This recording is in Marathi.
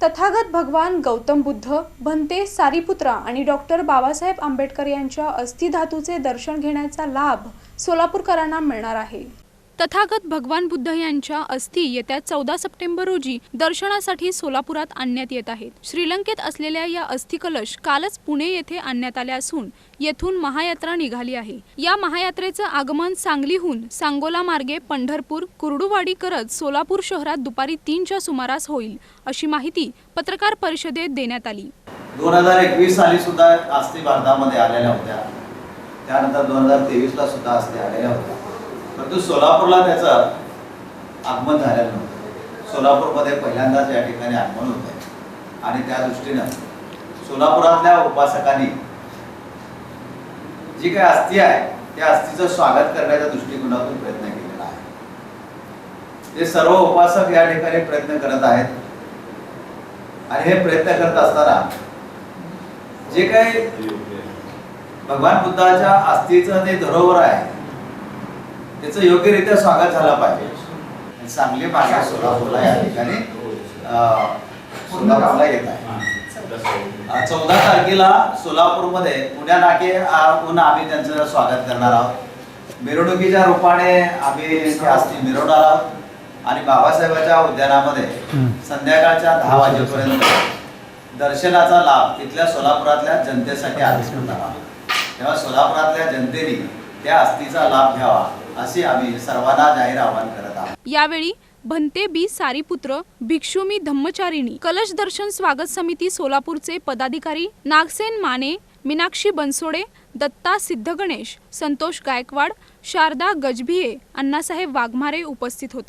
तथागत भगवान गौतम बुद्ध भंते सारीपुत्रा आणि डॉक्टर बाबासाहेब आंबेडकर यांच्या अस्थिधातूचे दर्शन घेण्याचा लाभ सोलापूरकरांना मिळणार आहे. तथागत भगवान बुद्ध यांच्या अस्थी येत्या चौदा सप्टेंबर रोजी दर्शनासाठी सोलापुरात आणण्यात येत आहेत. श्रीलंकेत असलेल्या या अस्थि कलश कालच पुणे येथे आणण्यात आल्या असून येथून महायात्रा निघाली आहे. या महायात्रेचं आगमन सांगलीहून सांगोला मार्गे पंढरपूर कुर्डुवाडी करत सोलापूर शहरात दुपारी तीनच्या सुमारास होईल अशी माहिती पत्रकार परिषदेत देण्यात आली. दोन हजार एकवीस साली सुद्धा अस्थी भारतामध्ये आलेल्या होत्या. त्यानंतर दोन हजार तेवीसला सुद्धा अस्थी आलेल्या होत्या. परंतु सोलापूरला त्याचं आगमन झालेलं नव्हतं. सोलापूरमध्ये पहिल्यांदाच या ठिकाणी आगमन होतं. आणि त्या दृष्टीनं सोलापुरातल्या उपासकांनी जी काही अस्थी आहे त्या अस्थीचं स्वागत करण्याच्या दृष्टिकोनातून प्रयत्न केलेला आहे. ते सर्व उपासक या ठिकाणी प्रयत्न करत आहेत. आणि हे प्रयत्न करत असताना जे काही भगवान बुद्धाच्या अस्थीचं ते धरोवर आहे त्याचं योग्यरित्या स्वागत झालं पाहिजे. सांगली मागे सोलापूरला या ठिकाणी सोलापूरला येत आहे. चौदा तारखेला सोलापूरमध्ये पुण्या नाके आम्ही त्यांचं स्वागत करणार आहोत. मिरवणुकीच्या रूपाने आम्ही अस्थी मिरवणार आहोत. आणि बाबासाहेबांच्या उद्यानामध्ये संध्याकाळच्या दहा वाजेपर्यंत दर्शनाचा लाभ तिथल्या सोलापुरातल्या जनतेसाठी आदेश करणार आहोत. तेव्हा सोलापुरातल्या जनतेने त्या अस्थीचा लाभ घ्यावा असे आम्ही सर्वांना जाहीर आवाहन करत आहोत. यावेळी भंते बी सारीपुत्र भिक्षुमी धम्मचारिणी कलश दर्शन स्वागत समिती सोलापूरचे पदाधिकारी नागसेन माने मीनाक्षी बनसोडे दत्ता सिद्धगणेश संतोष गायकवाड शारदा गजभिये अण्णासाहेब वाघमारे उपस्थित होते.